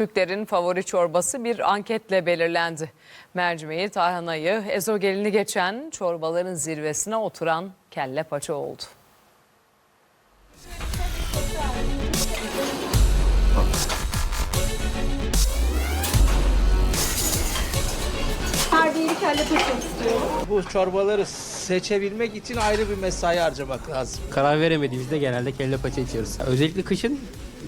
Türklerin favori çorbası bir anketle belirlendi. Mercimeği, tarhanayı, ezogelini geçen çorbaların zirvesine oturan kelle paça oldu. Terbiyeli kelle paça istiyorum. Bu çorbaları seçebilmek için ayrı bir mesai harcamak lazım. Karar veremediğimizde genelde kelle paça içiyoruz. Özellikle kışın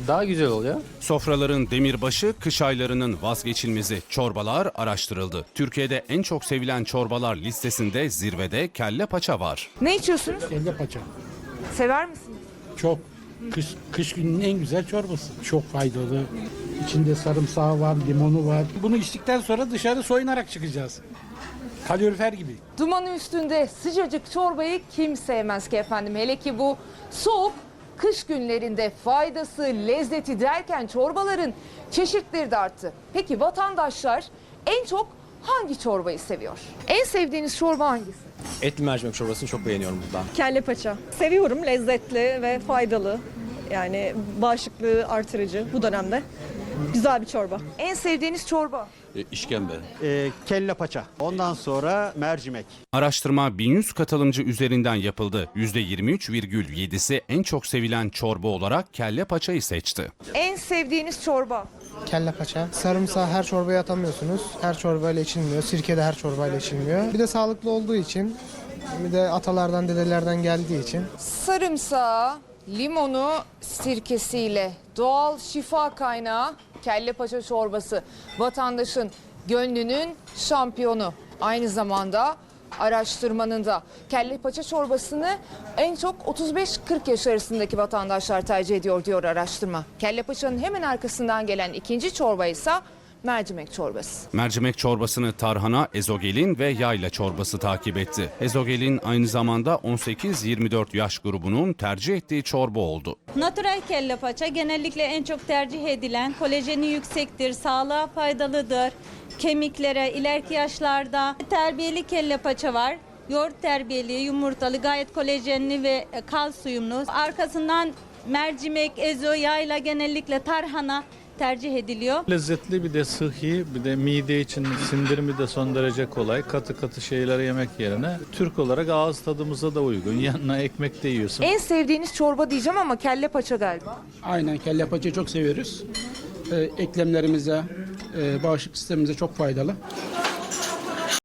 daha güzel oluyor. Sofraların demirbaşı kış aylarının vazgeçilmezi çorbalar araştırıldı. Türkiye'de en çok sevilen çorbalar listesinde zirvede kelle paça var. Ne içiyorsunuz? Kelle paça. Sever misiniz? Çok. Kış, kış gününün en güzel çorbası. Çok faydalı. İçinde sarımsağı var, limonu var. Bunu içtikten sonra dışarı soyunarak çıkacağız. Kalorifer gibi. Dumanı üstünde sıcacık çorbayı kim sevmez ki efendim? Hele ki bu soğuk kış günlerinde faydası, lezzeti derken çorbaların çeşitleri de arttı. Peki vatandaşlar en çok hangi çorbayı seviyor? En sevdiğiniz çorba hangisi? Etli mercimek çorbasını çok beğeniyorum burada. Kelle paça. Seviyorum lezzetli ve faydalı. Yani bağışıklığı artırıcı bu dönemde. Güzel bir çorba. En sevdiğiniz çorba? İşkembe. Ee, kelle paça. Ondan sonra mercimek. Araştırma 1100 katılımcı üzerinden yapıldı. %23,7'si en çok sevilen çorba olarak kelle paçayı seçti. En sevdiğiniz çorba? Kelle paça. Sarımsağı her çorbaya atamıyorsunuz. Her çorbayla içilmiyor. Sirke de her çorbayla içilmiyor. Bir de sağlıklı olduğu için, bir de atalardan, dedelerden geldiği için Sarımsağı, limonu, sirkesiyle doğal şifa kaynağı kelle paça çorbası. Vatandaşın gönlünün şampiyonu. Aynı zamanda araştırmanın da kelle paça çorbasını en çok 35-40 yaş arasındaki vatandaşlar tercih ediyor diyor araştırma. Kelle paçanın hemen arkasından gelen ikinci çorba ise mercimek çorbası. Mercimek çorbasını tarhana, ezogelin ve yayla çorbası takip etti. Ezogelin aynı zamanda 18-24 yaş grubunun tercih ettiği çorba oldu. Natural kelle paça genellikle en çok tercih edilen, kolajeni yüksektir, sağlığa faydalıdır. Kemiklere ileriki yaşlarda terbiyeli kelle paça var. Yoğurt terbiyeli, yumurtalı, gayet kolajenli ve kalsiyumlu. Arkasından mercimek, ezo, yayla genellikle tarhana tercih ediliyor. Lezzetli bir de sıhhi bir de mide için sindirimi de son derece kolay. Katı katı şeyleri yemek yerine Türk olarak ağız tadımıza da uygun. Yanına ekmek de yiyorsun. En sevdiğiniz çorba diyeceğim ama kelle paça galiba. Aynen kelle paçayı çok seviyoruz. Ee, eklemlerimize, e, bağışıklık sistemimize çok faydalı.